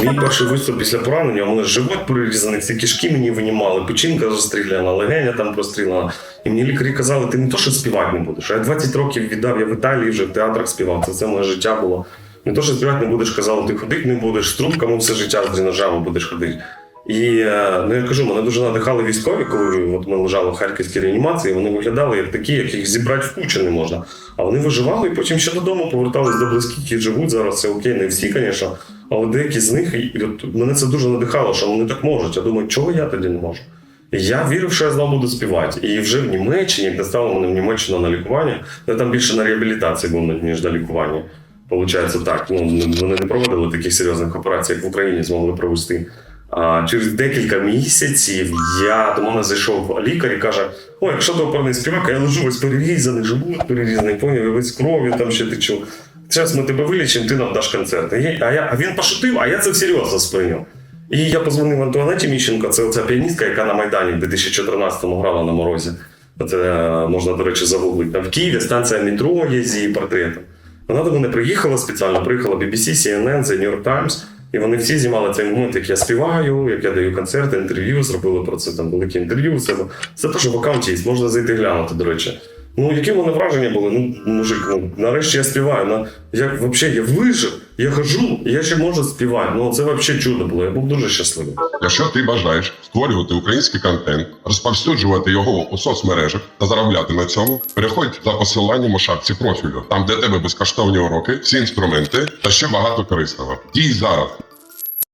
Мій перший виступ після поранення, у мене живот перерізаний, всі кишки мені винімали, печінка розстріляна, легеня там простріляна. І мені лікарі казали, ти не то, що співати не будеш. Я 20 років віддав, я в Італії вже в театрах співав. Це все моє життя було. Не то, що співати не будеш, казали, ти ходити не будеш, з трубками все життя з дренажами будеш ходити. І е, ну я кажу, мене дуже надихали військові, коли от ми лежали в харківській реанімації. Вони виглядали як такі, яких зібрати в кучу не можна. А вони виживали і потім ще додому повертались до близьких і живуть зараз. Це окей, не всі, звісно. Але деякі з них, і от мене це дуже надихало, що вони так можуть. Я думаю, чого я тоді не можу? І я вірив, що я знову буду співати. І вже в Німеччині, де стало мене в Німеччину на лікування, я там більше на реабілітації був, ніж на лікуванні. Получається так. Ну, вони не проводили таких серйозних операцій, як в Україні змогли провести. А через декілька місяців я до мене зайшов лікар і каже: Ой, якщо ти оперний співак, я лежу весь перерізаний, живот перерізаний, поняв, весь кров'ю там ще течу. Зараз ми тебе вилічимо, ти нам даш концерт. А, я, а він пошутив, а я це всерйоз сприйняв. І я позвонив Антуанеті Міщенко, це оця піаністка, яка на Майдані в 2014-му грала на морозі. Це е, можна, до речі, загуглити. В Києві станція метро є з її портретом. Вона до мене приїхала спеціально, приїхала BBC, CNN, The New York Times. І вони всі знімали цей момент, як я співаю, як я даю концерти, інтерв'ю, зробили про це там велике інтерв'ю. Це, це теж в аккаунті є, можна зайти глянути, до речі. Ну, які в мене враження були? Ну, мужик, ну, нарешті я співаю. На, я взагалі я вижив, я хожу, я ще можу співати. Ну, це взагалі чудо було. Я був дуже щасливий. Якщо ти бажаєш створювати український контент, розповсюджувати його у соцмережах та заробляти на цьому, переходь за посиланням у шапці профілю, там де тебе безкоштовні уроки, всі інструменти та ще багато корисного. Дій зараз.